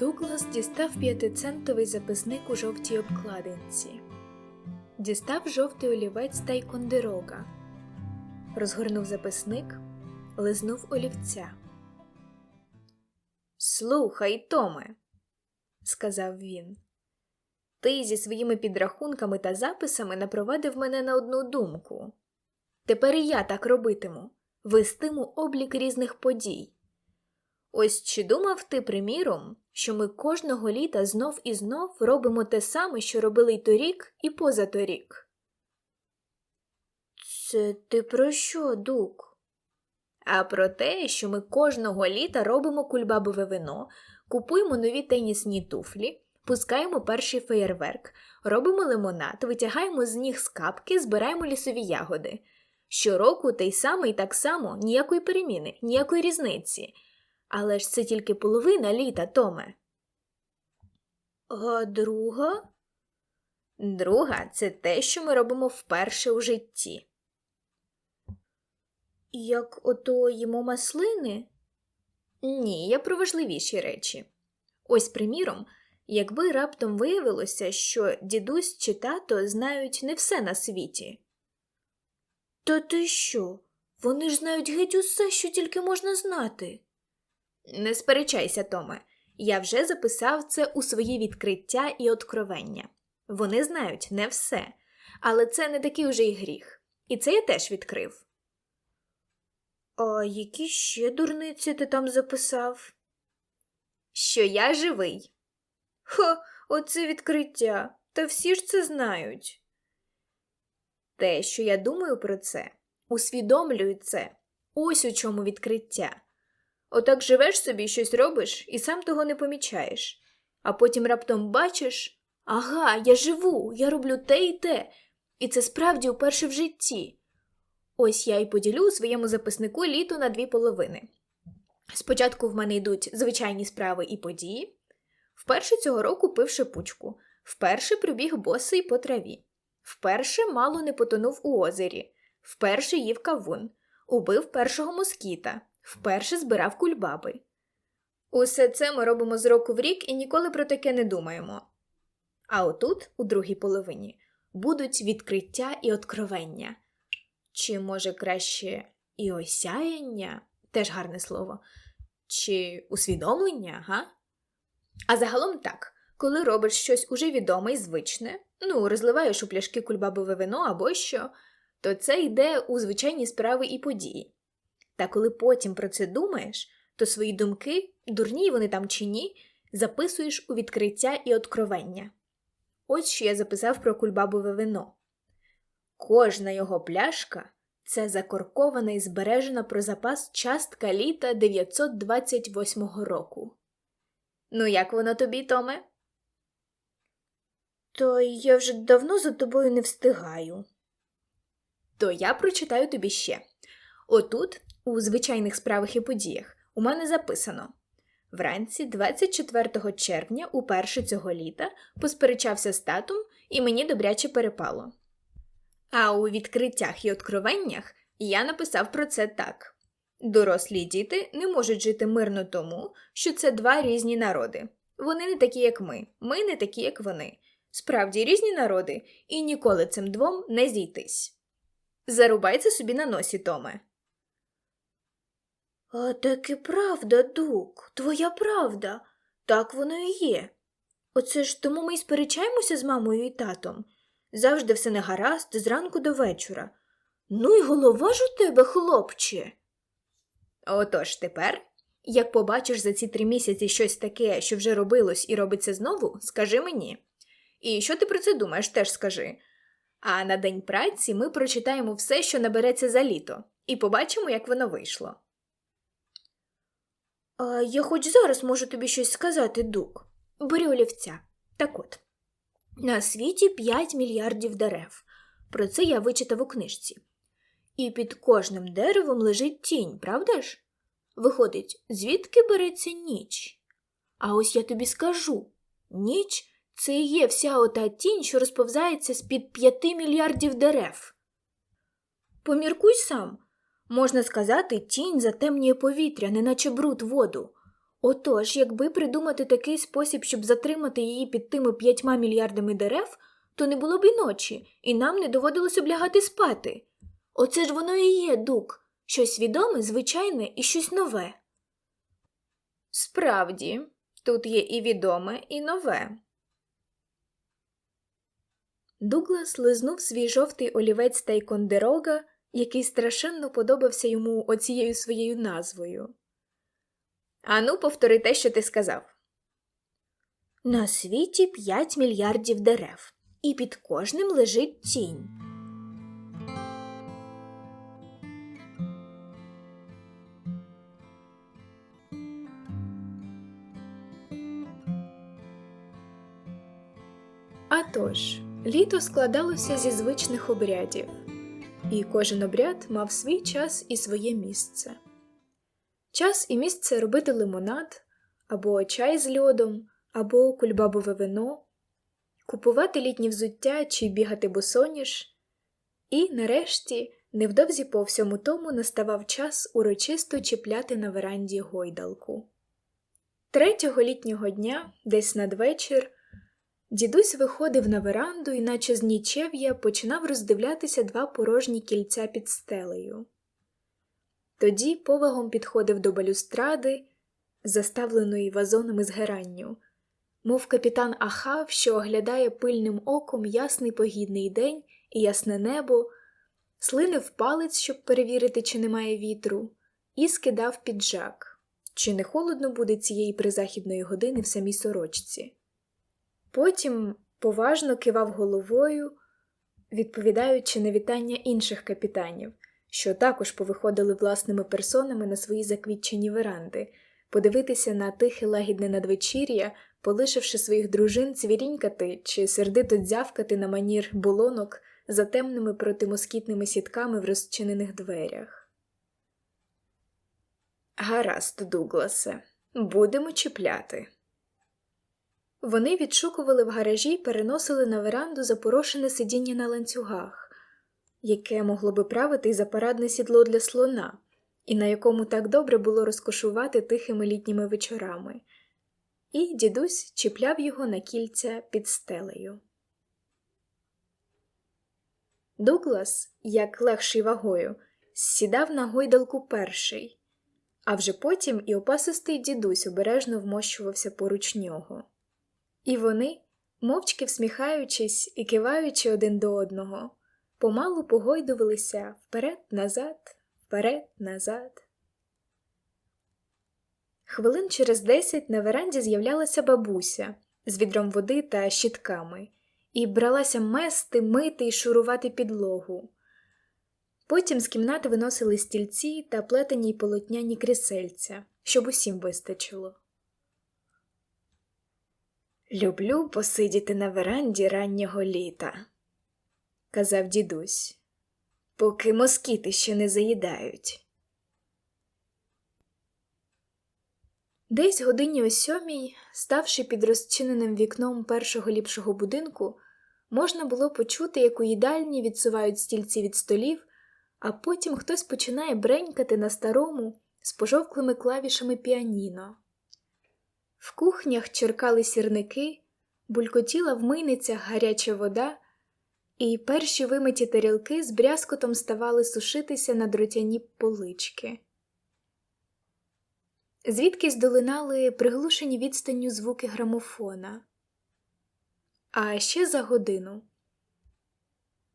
Дуглас дістав п'ятицентовий записник у жовтій обкладинці, дістав жовтий олівець та й кондирога, розгорнув записник, лизнув олівця. Слухай, Томе, сказав він. Ти зі своїми підрахунками та записами напровадив мене на одну думку. Тепер і я так робитиму, вестиму облік різних подій. Ось чи думав ти, приміром, що ми кожного літа знов і знов робимо те саме, що робили й торік, і позаторік? Це ти про що, дук? А про те, що ми кожного літа робимо кульбабове вино, купуємо нові тенісні туфлі, пускаємо перший феєрверк, робимо лимонад, витягаємо з ніг скапки, збираємо лісові ягоди. Щороку те й саме і так само, ніякої переміни, ніякої різниці. Але ж це тільки половина літа, Томе. А друга? Друга це те, що ми робимо вперше у житті. Як ото їмо маслини? Ні, я про важливіші речі. Ось, приміром, якби раптом виявилося, що дідусь чи тато знають не все на світі. Та ти що? Вони ж знають геть усе, що тільки можна знати. Не сперечайся, Томе. Я вже записав це у свої відкриття і откровення. Вони знають не все, але це не такий уже й гріх. І це я теж відкрив. А які ще дурниці ти там записав? Що я живий. Хо, оце відкриття. Та всі ж це знають. Те, що я думаю про це, усвідомлюю це. Ось у чому відкриття. Отак живеш собі, щось робиш і сам того не помічаєш. А потім раптом бачиш ага, я живу, я роблю те і те, і це справді вперше в житті. Ось я й поділю у своєму записнику літо на дві половини. Спочатку в мене йдуть звичайні справи і події. Вперше цього року пив шипучку, вперше прибіг босий по траві, вперше мало не потонув у озері, вперше їв кавун, убив першого москіта, вперше збирав кульбаби. Усе це ми робимо з року в рік і ніколи про таке не думаємо. А отут, у другій половині, будуть відкриття і откровення. Чи, може, краще і осяяння теж гарне слово, чи усвідомлення, га? А загалом так, коли робиш щось уже відоме і звичне, ну, розливаєш у пляшки кульбабове вино або що, то це йде у звичайні справи і події. Та коли потім про це думаєш, то свої думки, дурні вони там чи ні, записуєш у відкриття і откровення. Ось що я записав про кульбабове вино. Кожна його пляшка це закоркована і збережена про запас частка літа 928 року. Ну, як воно тобі, Томе? То я вже давно за тобою не встигаю. То я прочитаю тобі ще. Отут, у звичайних справах і подіях, у мене записано вранці 24 червня, уперше цього літа, посперечався з татом і мені добряче перепало. А у відкриттях і откровеннях я написав про це так: дорослі діти не можуть жити мирно тому, що це два різні народи. Вони не такі, як ми, ми не такі, як вони. Справді різні народи, і ніколи цим двом не зійтись. Зарубай це собі на носі, Томе. А так і правда, дук, твоя правда. Так воно і є. Оце ж тому ми й сперечаємося з мамою і татом. Завжди все не гаразд зранку до вечора. Ну й голова ж у тебе, хлопче. Отож тепер, як побачиш за ці три місяці щось таке, що вже робилось і робиться знову, скажи мені. І що ти про це думаєш, теж скажи. А на день праці ми прочитаємо все, що набереться за літо, і побачимо, як воно вийшло. А я хоч зараз можу тобі щось сказати, дук. Бери олівця. Так от. На світі 5 мільярдів дерев. Про це я вичитав у книжці. І під кожним деревом лежить тінь, правда ж? Виходить, звідки береться ніч? А ось я тобі скажу ніч це і є вся ота тінь, що розповзається з під 5 мільярдів дерев. Поміркуй сам. Можна сказати, тінь затемнює повітря, неначе бруд воду. Отож, якби придумати такий спосіб, щоб затримати її під тими п'ятьма мільярдами дерев, то не було б і ночі, і нам не доводилося б лягати спати. Оце ж воно і є дук, щось відоме, звичайне і щось нове. Справді, тут є і відоме, і нове. Дуглас лизнув свій жовтий олівець Тайкондерога, який страшенно подобався йому оцією своєю назвою. Ану, повтори те, що ти сказав. На світі 5 мільярдів дерев, і під кожним лежить тінь. А тож, літо складалося зі звичних обрядів, і кожен обряд мав свій час і своє місце. Час і місце робити лимонад, або чай з льодом, або кульбабове вино, купувати літнє взуття чи бігати босоніж, і, нарешті, невдовзі по всьому тому наставав час урочисто чіпляти на веранді гойдалку. Третього літнього дня, десь надвечір, дідусь виходив на веранду і, наче з нічев'я, починав роздивлятися два порожні кільця під стелею. Тоді повагом підходив до балюстради, заставленої вазонами з геранню, мов капітан Ахав, що оглядає пильним оком ясний погідний день і ясне небо, слинив палець, щоб перевірити, чи немає вітру, і скидав піджак, чи не холодно буде цієї призахідної години в самій сорочці. Потім поважно кивав головою, відповідаючи на вітання інших капітанів що також повиходили власними персонами на свої заквітчені веранди, подивитися на тихе лагідне надвечір'я, полишивши своїх дружин цвірінькати чи сердито дзявкати на манір булонок за темними протимоскітними сітками в розчинених дверях. Гаразд, Дугласе, будемо чіпляти. Вони відшукували в гаражі й переносили на веранду запорошене сидіння на ланцюгах яке могло би правити за парадне сідло для слона, і на якому так добре було розкошувати тихими літніми вечорами, і дідусь чіпляв його на кільця під стелею. Дуглас, як легший вагою, сідав на гойдалку перший, а вже потім і опасистий дідусь обережно вмощувався поруч нього. І вони, мовчки всміхаючись і киваючи один до одного, помалу погойдувалися вперед назад, вперед назад. Хвилин через десять на веранді з'являлася бабуся з відром води та щітками і бралася мести, мити й шурувати підлогу. Потім з кімнати виносили стільці та плетені й полотняні крісельця, щоб усім вистачило. Люблю посидіти на веранді раннього літа казав дідусь, поки москіти ще не заїдають. Десь годині о сьомій, ставши під розчиненим вікном першого ліпшого будинку, можна було почути, як у їдальні відсувають стільці від столів, а потім хтось починає бренькати на старому з пожовклими клавішами піаніно. В кухнях черкали сірники, булькотіла в мийницях гаряча вода і перші вимиті тарілки з брязкотом ставали сушитися на дротяні полички. Звідки здолинали приглушені відстанню звуки грамофона. А ще за годину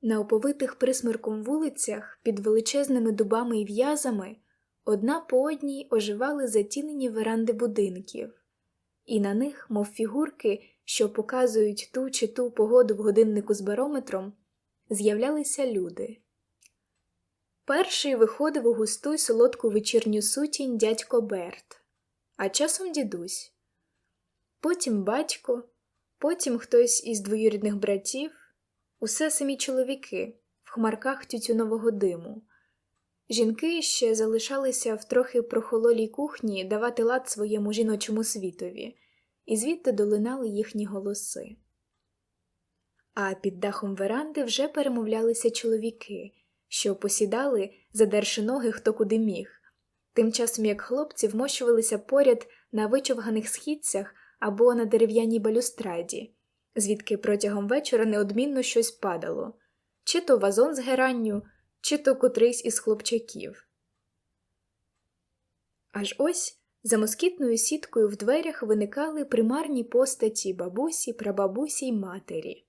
на оповитих присмерком вулицях під величезними дубами і в'язами одна по одній оживали затінені веранди будинків, і на них, мов фігурки, що показують ту чи ту погоду в годиннику з барометром, з'являлися люди. Перший виходив у густу й солодку вечірню сутінь дядько Берт, а часом дідусь, потім батько, потім хтось із двоюрідних братів, усе самі чоловіки в хмарках тютюнового диму. Жінки ще залишалися в трохи прохололій кухні давати лад своєму жіночому світові, і звідти долинали їхні голоси. А під дахом веранди вже перемовлялися чоловіки, що посідали, задерши ноги хто куди міг, тим часом як хлопці вмощувалися поряд на вичовганих східцях або на дерев'яній балюстраді, звідки протягом вечора неодмінно щось падало, чи то вазон з геранню, чи то котрийсь із хлопчаків. Аж ось за москітною сіткою в дверях виникали примарні постаті бабусі, прабабусі й матері.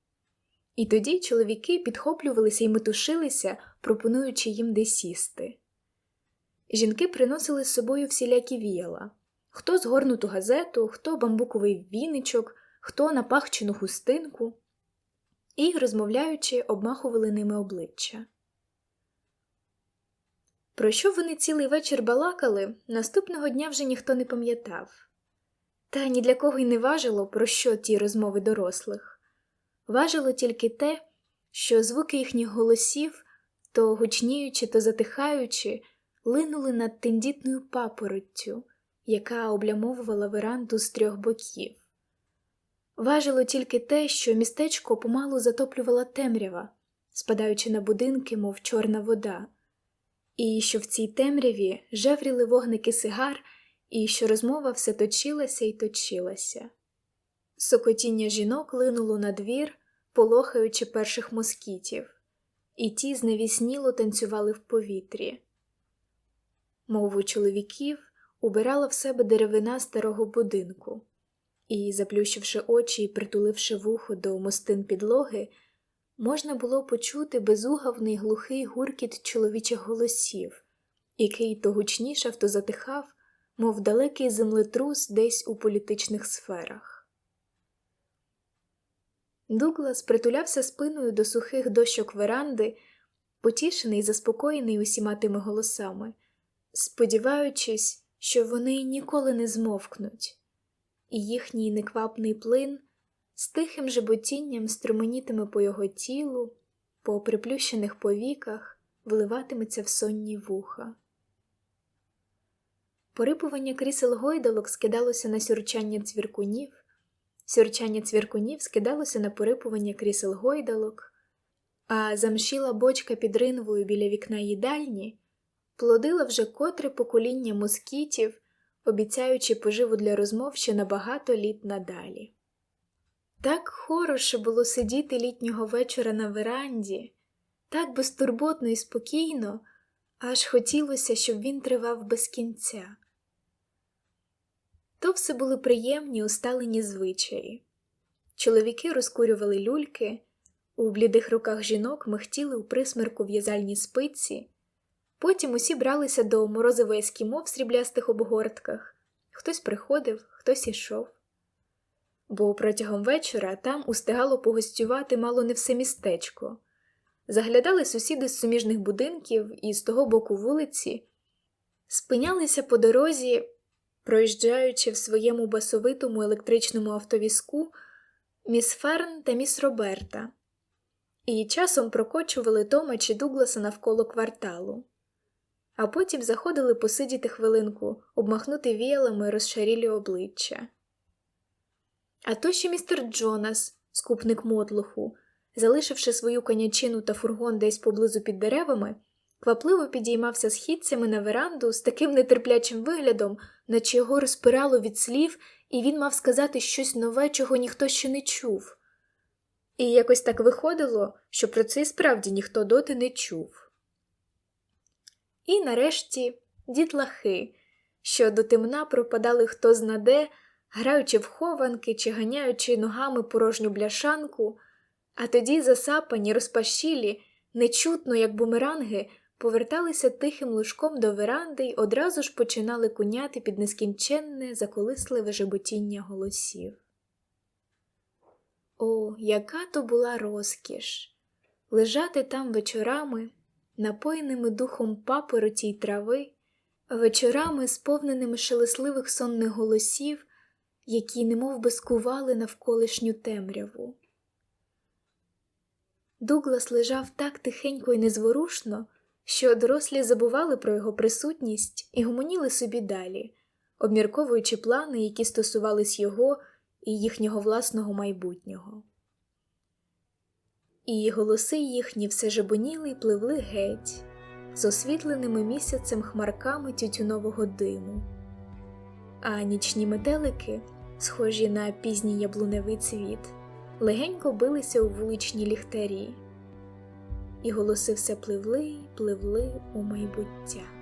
І тоді чоловіки підхоплювалися і метушилися, пропонуючи їм де сісти. Жінки приносили з собою всілякі віяла хто згорнуту газету, хто бамбуковий віничок, хто напахчену хустинку, і, розмовляючи, обмахували ними обличчя. Про що вони цілий вечір балакали, наступного дня вже ніхто не пам'ятав. Та ні для кого й не важило, про що ті розмови дорослих. Важило тільки те, що звуки їхніх голосів, то гучніючи, то затихаючи, линули над тендітною папороттю, яка облямовувала веранду з трьох боків. Важило тільки те, що містечко помалу затоплювала темрява, спадаючи на будинки, мов чорна вода, і що в цій темряві жевріли вогники сигар, і що розмова все точилася і точилася. Сокотіння жінок линуло на двір, полохаючи перших москітів, і ті зневісніло танцювали в повітрі. Мову чоловіків убирала в себе деревина старого будинку, і, заплющивши очі і притуливши вухо до мостин підлоги, можна було почути безугавний глухий гуркіт чоловічих голосів, який то гучнішав, то затихав, мов далекий землетрус десь у політичних сферах. Дуглас притулявся спиною до сухих дощок веранди, потішений і заспокоєний усіма тими голосами, сподіваючись, що вони ніколи не змовкнуть, і їхній неквапний плин з тихим жеботінням струменітиме по його тілу, по приплющених повіках вливатиметься в сонні вуха. Порипування крісел гойдалок скидалося на сюрчання цвіркунів, сюрчання цвіркунів скидалося на порипування крісел гойдалок, а замшіла бочка під ринвою біля вікна їдальні плодила вже котре покоління москітів, обіцяючи поживу для розмов ще на багато літ надалі. Так хороше було сидіти літнього вечора на веранді, так безтурботно і спокійно, аж хотілося, щоб він тривав без кінця. То все були приємні усталені звичаї. Чоловіки розкурювали люльки, у блідих руках жінок михтіли у присмерку в'язальні спиці, потім усі бралися до морозивої ескімо в сріблястих обгортках, хтось приходив, хтось ішов бо протягом вечора там устигало погостювати мало не все містечко. Заглядали сусіди з суміжних будинків і з того боку вулиці, спинялися по дорозі, проїжджаючи в своєму басовитому електричному автовізку міс Ферн та міс Роберта, і часом прокочували Тома чи Дугласа навколо кварталу, а потім заходили посидіти хвилинку, обмахнути віялами розшарілі обличчя. А то ще містер Джонас, скупник мотлуху, залишивши свою конячину та фургон десь поблизу під деревами, квапливо підіймався східцями на веранду з таким нетерплячим виглядом, наче його розпирало від слів, і він мав сказати щось нове, чого ніхто ще не чув. І якось так виходило, що про це і справді ніхто доти не чув. І нарешті дітлахи, що до темна пропадали хто знаде, граючи в хованки чи ганяючи ногами порожню бляшанку, а тоді засапані, розпашілі, нечутно, як бумеранги, поверталися тихим лужком до веранди й одразу ж починали куняти під нескінченне, заколисливе жеботіння голосів. О, яка то була розкіш! Лежати там вечорами, напоєними духом папороті й трави, вечорами, сповненими шелесливих сонних голосів які немов би скували навколишню темряву. Дуглас лежав так тихенько і незворушно, що дорослі забували про його присутність і гомоніли собі далі, обмірковуючи плани, які стосувались його і їхнього власного майбутнього. І голоси їхні все жебоніли й пливли геть, з освітленими місяцем хмарками тютюнового диму а нічні метелики, схожі на пізній яблуневий цвіт, легенько билися у вуличні ліхтарі, і голоси все пливли й пливли у майбуття.